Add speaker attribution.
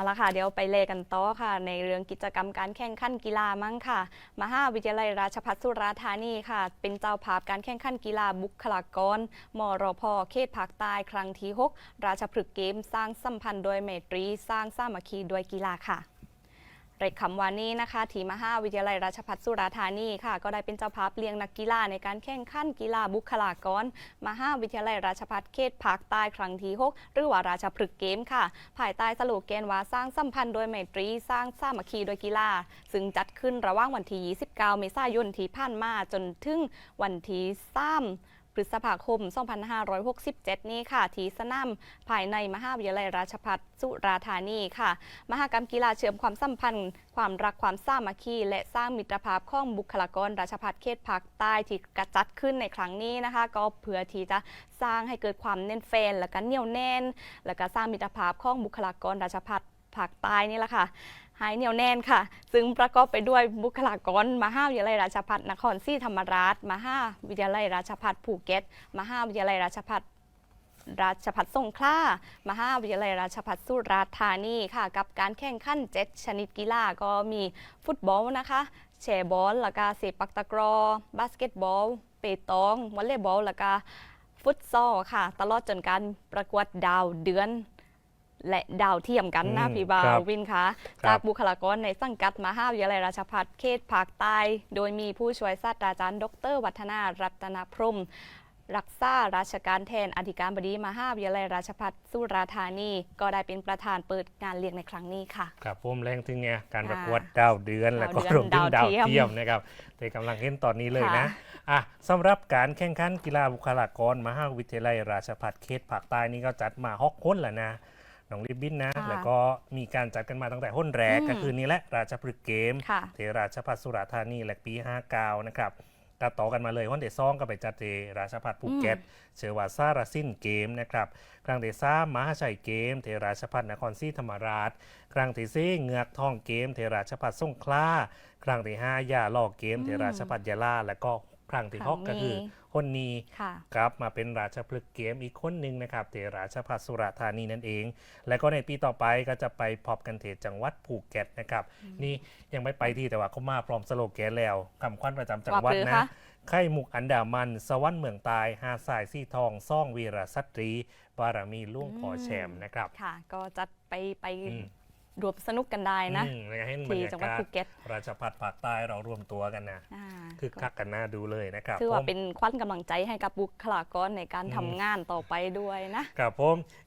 Speaker 1: เอาละค่ะ เดี๋ยวไปเลกันต่อค่ะ ในเรื่องกิจกรรมการแข่งขันกีฬามั้งค่ะ มหาวิทยาลัยราชภัฏสุราษฎร์ธานีค่ะ เป็นเจ้าภาพการแข่งขันกีฬาบุคลากรมรพเขตภาคใต้ครั้งที่ 6 ราชพฤกษ์เกม สร้างสัมพันธ์โดยเมตรี สร้างสามัคคีโดยกีฬาค่ะ เรกคำวานีนะคะทีมหาวิทยาลัยราชภัฏสุราษฎร์ธานีค่ะ ก็ได้เป็นเจ้าภาพเลี้ยงนักกีฬาในการแข่งขันกีฬาบุคลากร มหาวิทยาลัยราชภัฏเขตภาคใต้ครั้งที่6หรือว่าราชพฤกษ์เกมค่ะ ภายใต้สโลแกนว่าสร้างสัมพันธ์โดยไมตรีสร้างสามัคคีโดยกีฬา ซึ่งจัดขึ้นระหว่างวันที่29 เมษายนที่ผ่านมาจนถึงวันที่3 พฤษภาคม 2567 นี้ค่ะ ที่สนามภายในมหาวิทยาลัยราชภัฏสุราธานีค่ะ มหกรรมกีฬาเชื่อมความสัมพันธ์ ความรักความสามัคคี และสร้างมิตรภาพของบุคลากรราชภัฏเขตภาคใต้ที่กระจัดขึ้นในครั้งนี้นะคะ ก็เพื่อที่จะสร้างให้เกิดความแน่นแฟน และก็เหนียวแน่น และก็สร้างมิตรภาพของบุคลากรราชภัฏ ภาคใต้นี่แหละค่ะหายเหนียวแน่นค่ะ ซึ่งประกอบไปด้วยบุคลากรมหาวิทยาลัยราชภัฏนครศรีธรรมราชมหาวิทยาลัยราชภัฏภูเก็ตมหาวิทยาลัยราชภัฏราชภัฏสงขลามหาวิทยาลัยราชภัฏสุราษฎร์ธานีค่ะ กับการแข่งขันเจ็ดชนิดกีฬาก็มีฟุตบอลนะคะแชร์บอลแล้วก็เซปักตะกรอบาสเกตบอล เปตองวอลเลย์บอลแล้วก็ฟุตซอลค่ะ ตลอดจนการประกวดดาวเดือน และดาวเทียมกันนะ
Speaker 2: อืม
Speaker 1: พี่บา
Speaker 2: ครับ
Speaker 1: วินคะ
Speaker 2: ครับ
Speaker 1: จากบุคลากรในสังกัดมหาวิทยาลัยราชภัฏเขตภาคใต้โดยมีผู้ช่วยศาสตราจารย์ ดร วัฒนารัตนพรหมรักษาราชการแทนอธิการบดีมหาวิทยาลัยราชภัฏสุราษฎร์ธานี ก็ได้เป็นประธานเปิดงานเลี้ยงในครั้งนี้ค่ะ
Speaker 2: ครับผมแรงถึงไงการ
Speaker 1: ค่ะ
Speaker 2: ประกวดดาวเดือนแล้วก็
Speaker 1: ดาวเดือน
Speaker 2: รวมถึงดา
Speaker 1: ดาววเทียม
Speaker 2: เทียมนะครับแต่กำลังเห็นตอนนี้เลยนะ
Speaker 1: ค่ะ
Speaker 2: อะสำหรับการแข่งขันกีฬาบุคลากรมหาวิทยาลัยราชภัฏเขตภาคใต้นี่ก็จัดมาฮอกค้นแล้วนะ น้องริบบินนะ
Speaker 1: ค่ะ
Speaker 2: แล้วก็มีการจัดกันมาตั้งแต่ห้นแรก
Speaker 1: อืม
Speaker 2: ก็คือนี่แหละราชพฤกษ์เกม
Speaker 1: ค่ะ
Speaker 2: เทราชภัฏสุราษฎร์ธานีและปี 59 นะครับตัดต่อกันมาเลยวันเดซองก็ไปจัดเทราชภัฏภูเก็ตเชื่อว่าซาราซินเกมนะครับครั้งที่สามมหาชัยเกม เทราชพัฒนครศรีธรรมราช ครั้งที่สี่เหงือกทองเกม เทราชพัฒสงขลาครั้งที่ห้าย่าลอกเกม
Speaker 1: อืม
Speaker 2: เทราชพัฒยะลาและก็ ครั้งที่หก
Speaker 1: ครั้
Speaker 2: ก็
Speaker 1: งนี้
Speaker 2: คือคนนี้
Speaker 1: ค่ะ
Speaker 2: กลับมาเป็นราชพฤกษ์เกมอีกคนหนึ่งนะครับเทราชพัฒสุราษฎร์ธานีนั่นเอง และก็ในปีต่อไปก็จะไปพบกันเทจังหวัดภูเก็ตนะครับ นี่ยังไม่ไปที่แต่ว่าเขามาพร้อมสโลแกนแล้วคำขวัญประจำจังหวัด
Speaker 1: ว่าปรือ
Speaker 2: นะ
Speaker 1: คะ
Speaker 2: ไข่มุกอันดามัน สวรรค์เมืองตาย หาดทรายซี่ทองซ่องวีรสตรี บารมีลุ่งขอแชมป์นะครับ
Speaker 1: ค่ะ ก็จัดไปไป
Speaker 2: อืม
Speaker 1: รวมสนุกกันได้นะ
Speaker 2: อืมแล้วก็ให้บร
Speaker 1: ที่
Speaker 2: รยา
Speaker 1: จังหวัด
Speaker 2: กาศ
Speaker 1: ภูเก็ต
Speaker 2: ราชพัฒภาคใต้เรารวมตัวกันนะ
Speaker 1: อ่า
Speaker 2: คือคักกันหน้าดูเลยนะครับ
Speaker 1: ถือว่า
Speaker 2: ผม
Speaker 1: เป็นขวัญกำลังใจให้กับบุคลากรในการ
Speaker 2: อืม
Speaker 1: ทำงานต่อไปด้วยนะ
Speaker 2: ครับผม